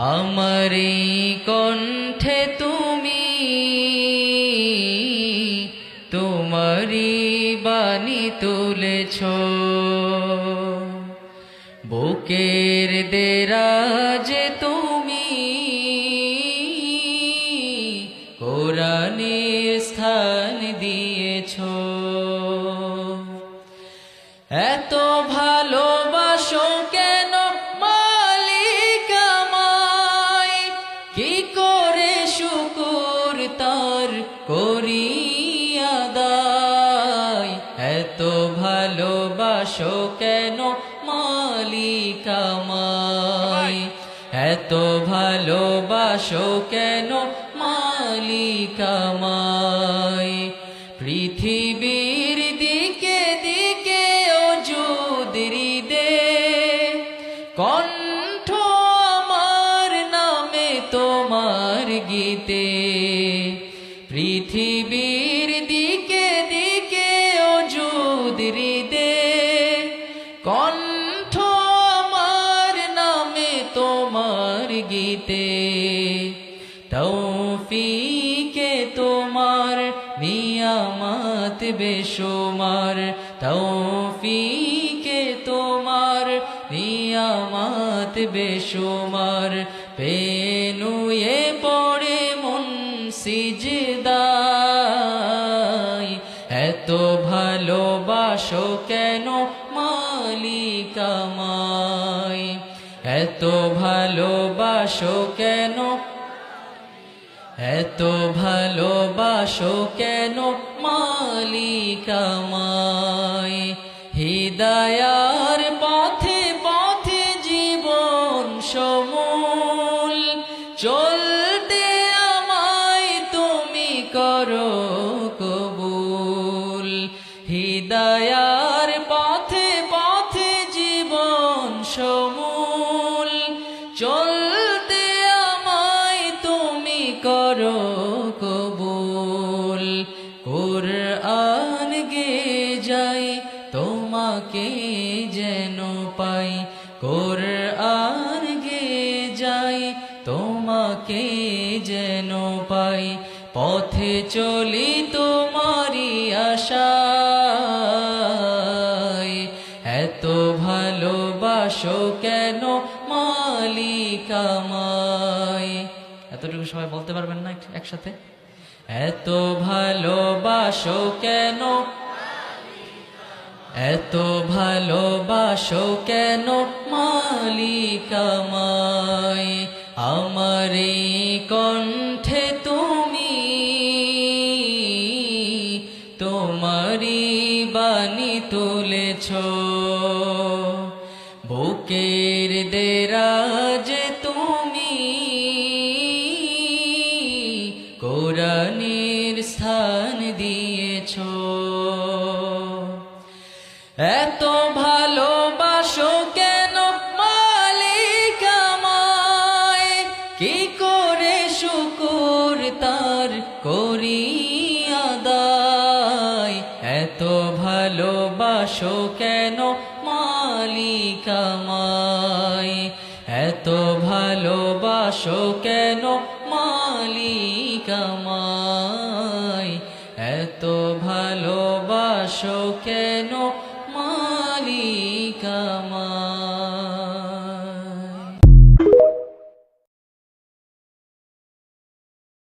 আমার কণ্ঠে তুমি তোমারি বাণী তুলেছ। বুকের দেরাজে তুমি কোরআনে স্থান দিয়েছ। এত ভালোবাসো ভালোবাসো কেন মালিক আমায় এত ভালোবাসো কেন মালিক আমায় পৃথিবীর দিকে দিকে অজুদরি দে কণ্ঠ আমার নামে তোমার গীতে পৃথিবীর কণ্ঠ আমার নামে তোমার গীতে, তৌফিকে তোমার নিয়ামত বেশুমার, তৌফিকে তোমার নিয়ামত বেশুমার। পেনুয়ে পড়ে মন সিজদায় কেন মালিক আমায় এত ভালোবাসো কেন? এত ভালোবাসো কেন মালিক আমায় হৃদয়ার করো কবুল। কোরআন গে যাই, তোমাকে যেন পাই। কোরআন গে যাই, তোমাকে যেন পাই। পথে চলি তোমারি আশা এত ভালোবাসো কেন মালিক আমায়? এতটুকু সবাই বলতে পারবেন না একসাথে? এত ভালোবাসো কেন? এত ভালোবাসো কেন? মালিক আমায় আমার কণ্ঠে তুমি তোমারি বাণী তুলেছ। বুকের দেরাজে তোমার আদায় এত ভালোবাসো কেন মালিকামায় এত ভালোবাসো কেন মালিকামায় এত ভালোবাসো কেন মালিকামাই